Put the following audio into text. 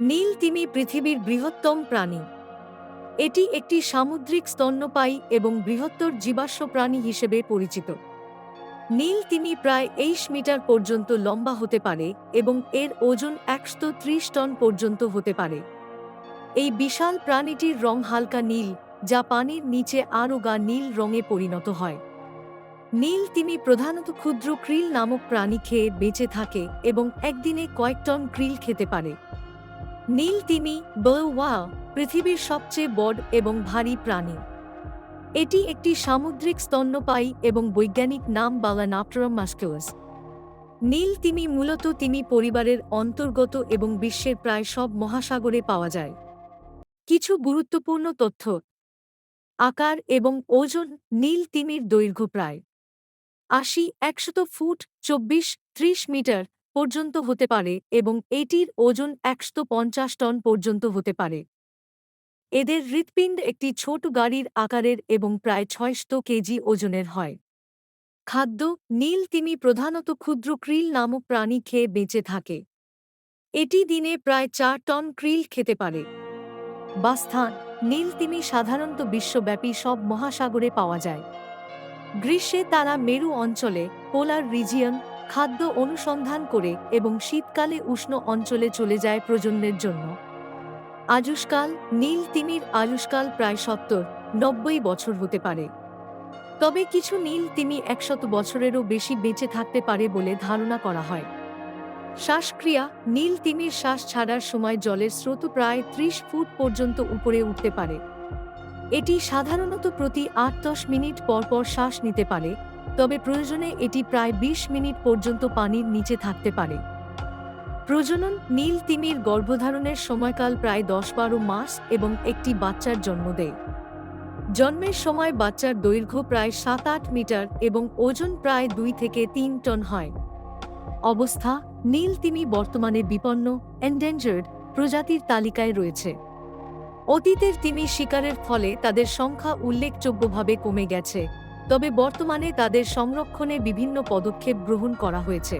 নীল তিমি পৃথিবীর বৃহত্তম প্রাণী। এটি একটি সামুদ্রিক স্তন্যপায়ী এবং বৃহত্তর জীবাশ্ম প্রাণী হিসেবে পরিচিত। নীল তিমি প্রায় এইশ মিটার পর্যন্ত লম্বা হতে পারে এবং এর ওজন একশো ত্রিশ টন পর্যন্ত হতে পারে। এই বিশাল প্রাণীটির রং হালকা নীল, যা পানির নিচে আরও গা নীল রঙে পরিণত হয়। নীল তিমি প্রধানত ক্ষুদ্র ক্রিল নামক প্রাণী খেয়ে বেঁচে থাকে এবং একদিনে কয়েক টন ক্রিল খেতে পারে। নীল তিমি ওয়া, পৃথিবীর সবচেয়ে বড় এবং ভারী প্রাণী। এটি একটি সামুদ্রিক স্তন্যপায়ী এবং বৈজ্ঞানিক নাম বালানাপ্টরম মাস্কুলাস নীল তিমি মূলত তিমি পরিবারের অন্তর্গত এবং বিশ্বের প্রায় সব মহাসাগরে পাওয়া যায়। কিছু গুরুত্বপূর্ণ তথ্য। আকার এবং ওজন নীল তিমির দৈর্ঘ্য প্রায় আশি একশত ফুট চব্বিশ ত্রিশ মিটার পর্যন্ত হতে পারে এবং এটির ওজন একশো পঞ্চাশ টন পর্যন্ত হতে পারে। এদের হৃৎপিণ্ড একটি ছোট গাড়ির আকারের এবং প্রায় ছয়শত কেজি ওজনের হয়। খাদ্য, নীল তিমি প্রধানত ক্ষুদ্র ক্রিল নামক প্রাণী খেয়ে বেঁচে থাকে। এটি দিনে প্রায় চার টন ক্রিল খেতে পারে। বাস্থান নীল তিমি সাধারণত বিশ্বব্যাপী সব মহাসাগরে পাওয়া যায়। গ্রীষ্মে তারা মেরু অঞ্চলে, পোলার রিজিয়ন খাদ্য অনুসন্ধান করে এবং শীতকালে উষ্ণ অঞ্চলে চলে যায় প্রজন্মের জন্য। আজুষ্কাল নীল তিমির আয়ুষ্কাল প্রায় সত্তর, নব্বই বছর হতে পারে। তবে কিছু নীল তিমি একশত বছরেরও বেশি বেঁচে থাকতে পারে বলে ধারণা করা হয়। শ্বাসক্রিয়া, নীল তিমির শ্বাস ছাড়ার সময় জলের স্রোত প্রায় ত্রিশ ফুট পর্যন্ত উপরে উঠতে পারে। এটি সাধারণত প্রতি আট দশ মিনিট পর পর শ্বাস নিতে পারে তবে প্রয়োজনে এটি প্রায় ২০ মিনিট পর্যন্ত পানির নিচে থাকতে পারে। প্রজনন নীল তিমির গর্ভধারণের সময়কাল প্রায় দশ বারো মাস এবং একটি বাচ্চার জন্ম দেয়। জন্মের সময় বাচ্চার দৈর্ঘ্য প্রায় সাত আট মিটার এবং ওজন প্রায় দুই থেকে তিন টন হয়। অবস্থা, নীল তিমি বর্তমানে বিপন্ন এন্ডেঞ্জার্ড প্রজাতির তালিকায় রয়েছে। অতীতের তিমি শিকারের ফলে তাদের সংখ্যা উল্লেখযোগ্যভাবে কমে গেছে। তবে বর্তমানে তাদের সংরক্ষণে বিভিন্ন পদক্ষেপ গ্রহণ করা হয়েছে।